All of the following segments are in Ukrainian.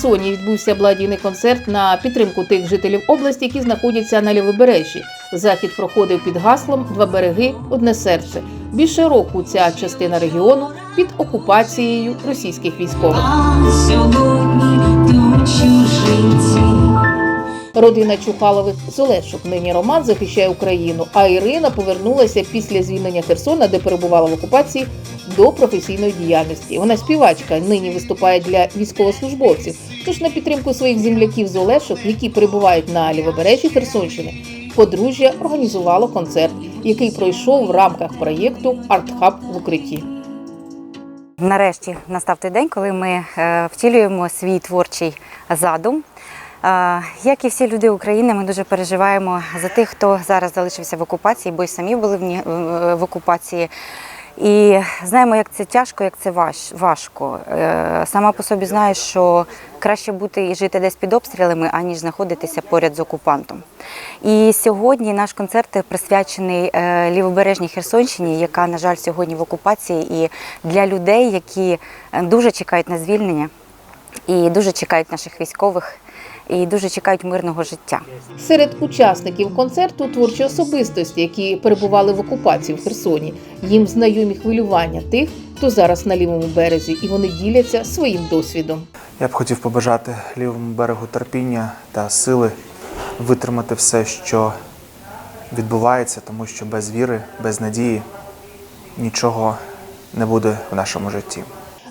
Херсоні відбувся благодійний концерт на підтримку тих жителів області, які знаходяться на лівобережжі. Захід проходив під гаслом Два береги, одне серце. Більше року ця частина регіону під окупацією російських військових. Родина Чухалових з нині Роман захищає Україну. А Ірина повернулася після звільнення Херсона, де перебувала в окупації, до професійної діяльності. Вона співачка, нині виступає для військовослужбовців. Тож на підтримку своїх земляків з Олешок, які перебувають на лівобережжі Херсонщини, подружжя організувало концерт, який пройшов в рамках проєкту Артхаб в укритті. Нарешті настав той день, коли ми е, втілюємо свій творчий задум. Як і всі люди України, ми дуже переживаємо за тих, хто зараз залишився в окупації, бо й самі були в окупації. І знаємо, як це тяжко, як це важ- важко. Е, Сама по собі знаю, що краще бути і жити десь під обстрілами, аніж знаходитися поряд з окупантом. І сьогодні наш концерт присвячений е, лівобережній Херсонщині, яка, на жаль, сьогодні в окупації, і для людей, які е, дуже чекають на звільнення, і дуже чекають наших військових, і дуже чекають мирного життя. Серед учасників концерту творчі особистості, які перебували в окупації в Херсоні. Їм знайомі хвилювання тих, хто зараз на лівому березі, і вони діляться своїм досвідом. Я б хотів побажати лівому берегу терпіння та сили витримати все, що відбувається, тому що без віри, без надії нічого не буде в нашому житті.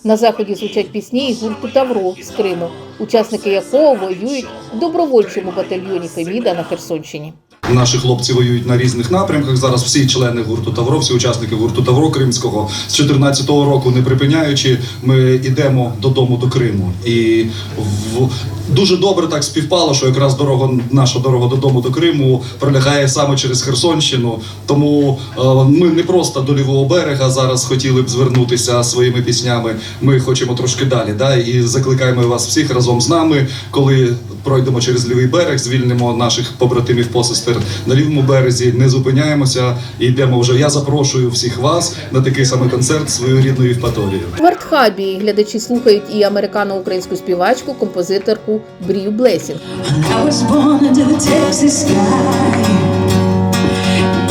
На заході звучать пісні і гурту Тавро з Криму, учасники якого воюють в добровольчому батальйоні Феміда на Херсонщині. Наші хлопці воюють на різних напрямках. Зараз всі члени гурту Тавро, всі учасники гурту Тавро Кримського з 2014 року, не припиняючи, ми йдемо додому до Криму. І в дуже добре так співпало, що якраз дорога, наша дорога додому до Криму пролягає саме через Херсонщину. Тому е, ми не просто до лівого берега зараз хотіли б звернутися своїми піснями. Ми хочемо трошки далі. Да? І закликаємо вас всіх разом з нами, коли пройдемо через лівий берег, звільнимо наших побратимів посестер на лівому березі, не зупиняємося і йдемо вже. Я запрошую всіх вас на такий самий концерт своєю рідною Євпаторією. В Артхабі глядачі слухають і американо-українську співачку, композиторку Брію Блесінг.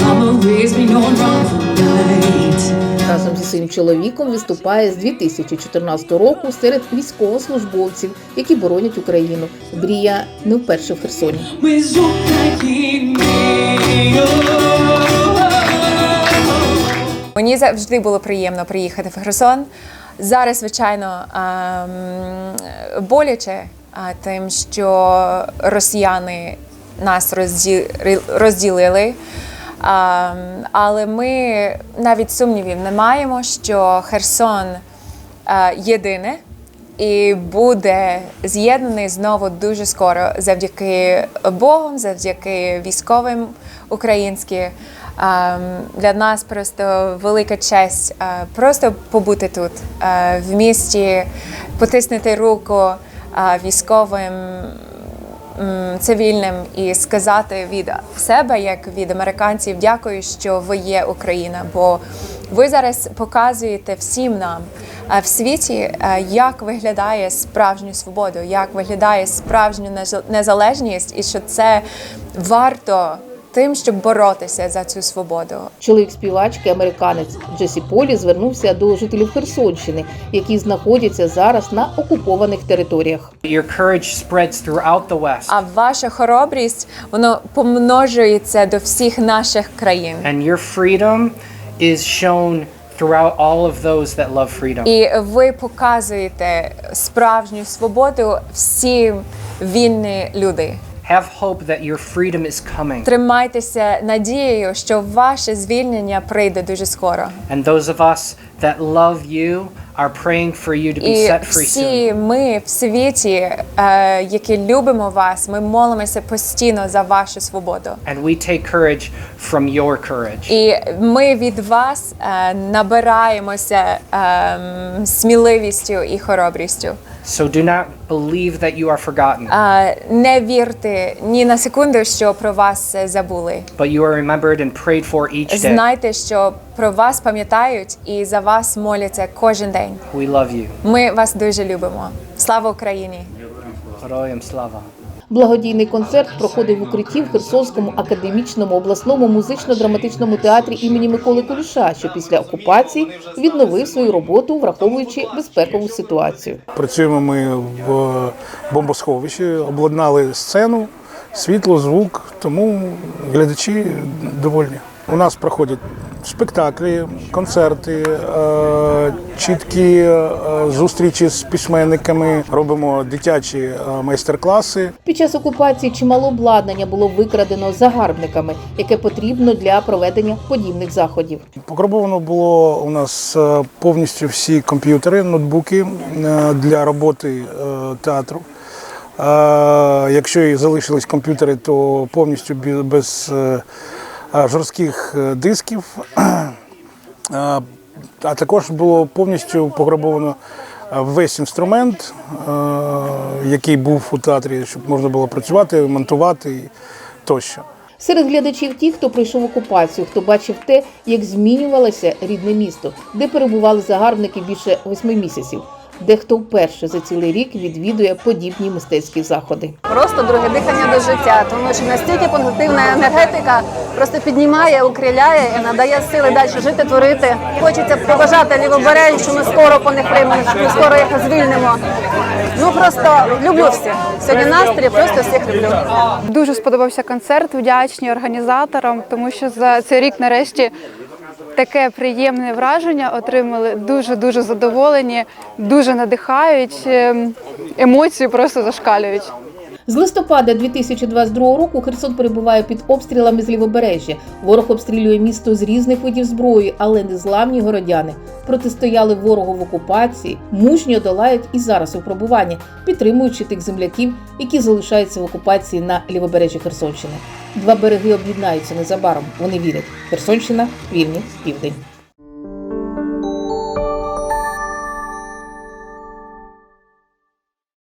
Mama raised me knowing wrong from right. Разом зі своїм чоловіком виступає з 2014 року серед військовослужбовців, які боронять Україну. Брія не вперше в Херсоні. Ми з. Мені завжди було приємно приїхати в Херсон. Зараз, звичайно, ем, боляче тим, що росіяни нас розділили. Ем, Але ми навіть сумнівів не маємо, що Херсон е, єдине і буде з'єднаний знову дуже скоро завдяки Богу, завдяки військовим українським. Ем, Для нас просто велика честь е, просто побути тут е, в місті, потиснути руку військовим цивільним і сказати від себе, як від американців, дякую, що ви є Україна. Бо ви зараз показуєте всім нам е, в світі, е, як виглядає справжню свободу, як виглядає справжню нез- незалежність, і що це варто тим, щоб боротися за цю свободу. Чоловік співачки, американець Джесі Полі, звернувся до жителів Херсонщини, які знаходяться зараз на окупованих територіях. Your courage spreads throughout the West, А ваша хоробрість воно помножується до всіх наших країн. and your freedom is shown throughout all of those that love freedom. І ви показуєте справжню свободу всім вільні люди. Have hope that your freedom is coming, Тримайтеся надією, що ваше звільнення прийде дуже скоро. and those of us that love you are praying for you to be І set free soon. всі ми в світі, е, які любимо вас, ми молимося постійно за вашу свободу. And we take courage from your courage. І ми від вас е, набираємося ем, сміливістю і хоробрістю. So do not believe that you are forgotten, Е, Не вірте ні на секунду, що про вас е, забули. but you are remembered and prayed for each day. Знайте, що про вас пам'ятають і за вас моляться кожен день. We love you. Ми вас дуже любимо. Слава Україні! Героям слава. Благодійний концерт проходив в укритті в Херсонському академічному обласному музично-драматичному театрі імені Миколи Куліша, що після окупації відновив свою роботу, враховуючи безпекову ситуацію. Працюємо ми в бомбосховищі, обладнали сцену, світло, звук, тому глядачі довольні. У нас проходять спектаклі, концерти, е, чіткі е, зустрічі з письменниками, робимо дитячі е, майстер-класи. Під час окупації чимало обладнання було викрадено загарбниками, яке потрібно для проведення подібних заходів. Пограбовано було у нас повністю всі комп'ютери, ноутбуки для роботи театру. Якщо і залишились комп'ютери, то повністю без жорстких е, дисків. Е, А також було повністю пограбовано е, весь інструмент, е, який був у театрі, щоб можна було працювати, монтувати тощо. Серед глядачів ті, хто пройшов окупацію, хто бачив те, як змінювалося рідне місто, де перебували загарбники більше восьми місяців. Дехто вперше за цілий рік відвідує подібні мистецькі заходи. просто друге дихання до життя, тому що настільки позитивна енергетика просто піднімає, укріляє і надає сили далі жити, творити. Хочеться побажати лівобережжю, що ми скоро по них приймемо, ми скоро їх звільнимо. Ну просто люблю всіх. Сьогодні настрій, просто всіх люблю. Дуже сподобався концерт, вдячні організаторам, тому що за цей рік нарешті таке приємне враження отримали. Дуже дуже задоволені, дуже надихають, ем, емоції просто зашкалюють. З листопада 2022 року Херсон перебуває під обстрілами з лівобережжя. Ворог обстрілює місто з різних видів зброї, але незламні городяни протистояли ворогу в окупації, мужньо долають і зараз випробування, підтримуючи тих земляків, які залишаються в окупації на лівобережжі Херсонщини. Два береги об'єднаються незабаром. Вони вірять. Херсонщина, вільні, південь.